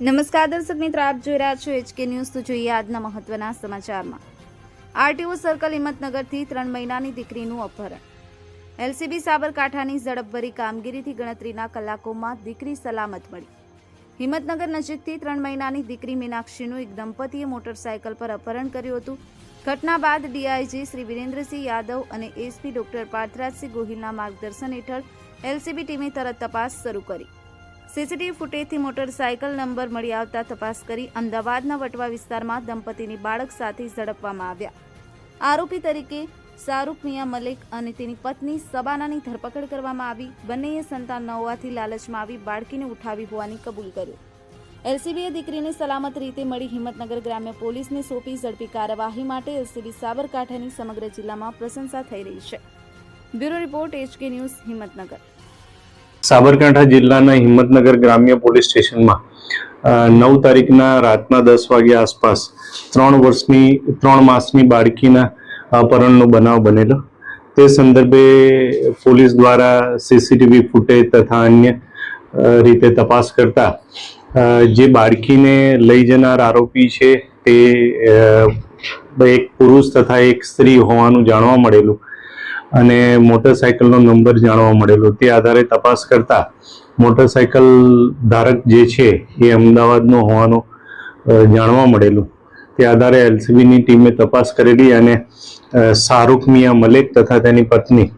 નમસ્કાર દર્શક મિત્રો, આપ જોઈ રહ્યા છો એચકે ન્યૂઝ. તો જોઈએ આજના મહત્વના સમાચારમાં. આરટીઓ સર્કલ હિંમતનગરથી ત્રણ મહિનાની દીકરીનું અપહરણ. એલસીબી સાબરકાંઠાની ઝડપભરી કામગીરીથી ગણતરીના કલાકોમાં દીકરી સલામત મળી. હિંમતનગર નજીકથી ત્રણ મહિનાની દીકરી મીનાક્ષીનું એક દંપતીએ મોટરસાયકલ પર અપહરણ કર્યું હતું. ઘટના બાદ ડીઆઈજી શ્રી વિરેન્દ્રસિંહ યાદવ અને એસપી ડોક્ટર પાર્થરાજસિંહ ગોહિલના માર્ગદર્શન હેઠળ એલસીબી ટીમે તરત તપાસ શરૂ કરી. સીસીટીવી ફૂટેજથી મોટરસાયકલ નંબર મળી આવતા તપાસ કરી અમદાવાદના વટવા વિસ્તારમાં દંપતીની બાળક સાથે ઝડપવામાં આવ્યા. આરોપી તરીકે શાહરૂખ મિયા મલિક અને તેની પત્ની સબાનાની ધરપકડ કરવામાં આવી. બંનેએ સંતાન ન હોવાથી લાલચમાં આવી બાળકીને ઉઠાવી હોવાની કબૂલ કર્યું એલસીબીએ દીકરીને સલામત રીતે મળી હિંમતનગર ગ્રામ્ય પોલીસને સોંપી ઝડપી કાર્યવાહી માટે એલસીબી સાબરકાંઠાની સમગ્ર જિલ્લામાં પ્રશંસા થઈ રહી છે. Bureau report HK news Himmatnagar. Sabarkantha જિલ્લાના હિંમતનગર ગ્રામ્ય પોલીસ સ્ટેશનમાં નવ તારીખના રાતના દસ વાગ્યા આસપાસ ત્રણ વર્ષની, ત્રણ માસની બાળકીના અપહરણનો બનાવ બનેલો. તે સંદર્ભે પોલીસ દ્વારા સીસીટીવી ફૂટેજ તથા અન્ય રીતે તપાસ કરતા જે બાળકીને લઈ જનાર આરોપી છે તે એક પુરુષ તથા એક સ્ત્રી હોવાનું જાણવા મળેલું. અને મોટરસાયકલનો નંબર જાણવા મળેલો. તે આધારે તપાસ કરતા મોટરસાયકલ ધારક જે છે, એ અમદાવાદનો હોવાનો જાણવા મળેલું. તે આધારે એલસીબીની ટીમે તપાસ કરેલી અને શાહરૂખ મિયા મલિક તથા તેની પત્ની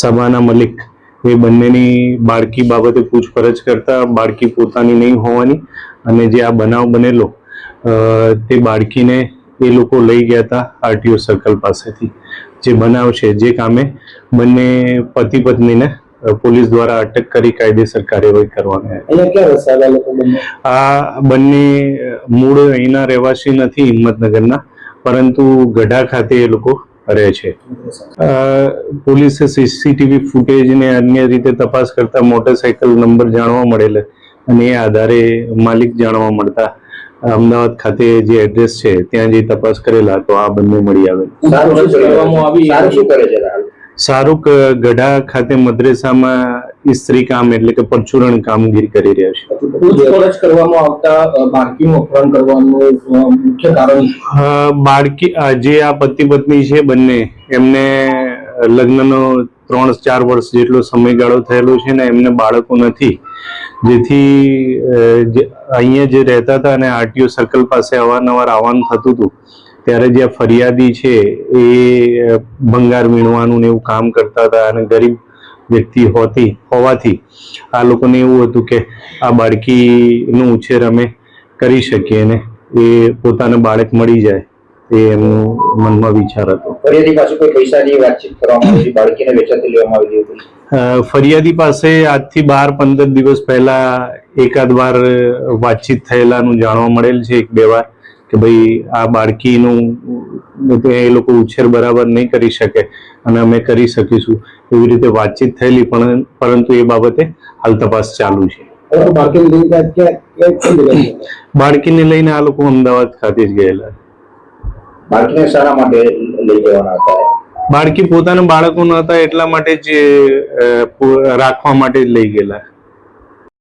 સબાના મલિક, એ બંનેની બાળકી બાબતે પૂછપરછ કરતા બાળકી પોતાની નહીં હોવાની અને જે આ બનાવ બનેલો તે બાળકીને એ લોકો લઈ ગયા હતા આરટીઓ સર્કલ પાસેથી. જે બનાવ છે જે કામે બંને પતિ પત્નીને પોલીસ દ્વારા અટક કરી કાયદેસર કાર્યવાહી કરવાની આ બંને મૂળ અહીંના રહેવાસી નથી હિંમતનગરના પરંતુ ગઢા ખાતે એ લોકો રહે છે. પોલીસે સીસીટીવી ફૂટેજ ને અન્ય રીતે તપાસ કરતા મોટરસાયકલ નંબર જાણવા મળેલ અને એ આધારે માલિક જાણવા મળતા અમદાવાદ ખાતે જે એડ્રેસ છે ત્યાં જે તપાસ કરેલા તો આ બંને મળી આવે. સારું શું કરવામાં આવી સારું શું કરે છે હાલ? શાહરૂખ ગઢા ખાતે મદ્રેસામાં ઇસ્ત્રી કામ એટલે કે પરચુરણ કામગીરી કરી રહ્યા છે. પૂછપરછ કરવામાં આવતા બાળકીનું અપહરણ કરવાનું મુખ્ય કારણ બાળકી આ જે આ પતિ પત્ની છે બંને એમને લગ્નનો ત્રણ ચાર વર્ષ જેટલો સમયગાળો થયેલો છે ને એમને બાળકો નથી. જેથી અહીંયા જે રહેતા હતા અને આરટીઓ સર્કલ પાસે અવારનવાર આવવાનું થતું હતું, ત્યારે જે ફરિયાદી છે એ ભંગાર વીણવાનું ને એવું કામ કરતા હતા અને ગરીબ વ્યક્તિ હોતી, હોવાથી આ લોકોને એવું હતું કે આ બાળકીનો ઉછેર અમે કરી શકીએ ને એ પોતાને બાળક મળી જાય. એ એમનું મનમાં વિચાર હતો. ફરિયાદી પાસે કોઈ પૈસાની વાતચીત કરવામાં આવી બાળકીને વેચાતી લેવામાં આવી હતી? ફરિયાદી પાસે આજથી બાર પંદર દિવસ પહેલા એકાદ વાર વાતચીત થયેલાનું જાણવા મળેલ છે એક બે વાર કે ભાઈ આ બાળકીનું તો એ લોકો ઉછેર બરાબર નહીં કરી શકે અને અમે કરી શકીશું. એવી રીતે વાતચીત થયેલી પણ પરંતુ એ બાબતે હાલ તપાસ ચાલુ છે. બાળકીને લઈને ક્યાં બાળકીને લઈને આ લોકો અમદાવાદ ખાતે જ ગયેલા બાળકીને શાના માટે લઈ જવાના હતા? બાળકી પોતાના બાળકો ન હતા એટલા માટે જ રાખવા માટે જ લઈ ગયેલા.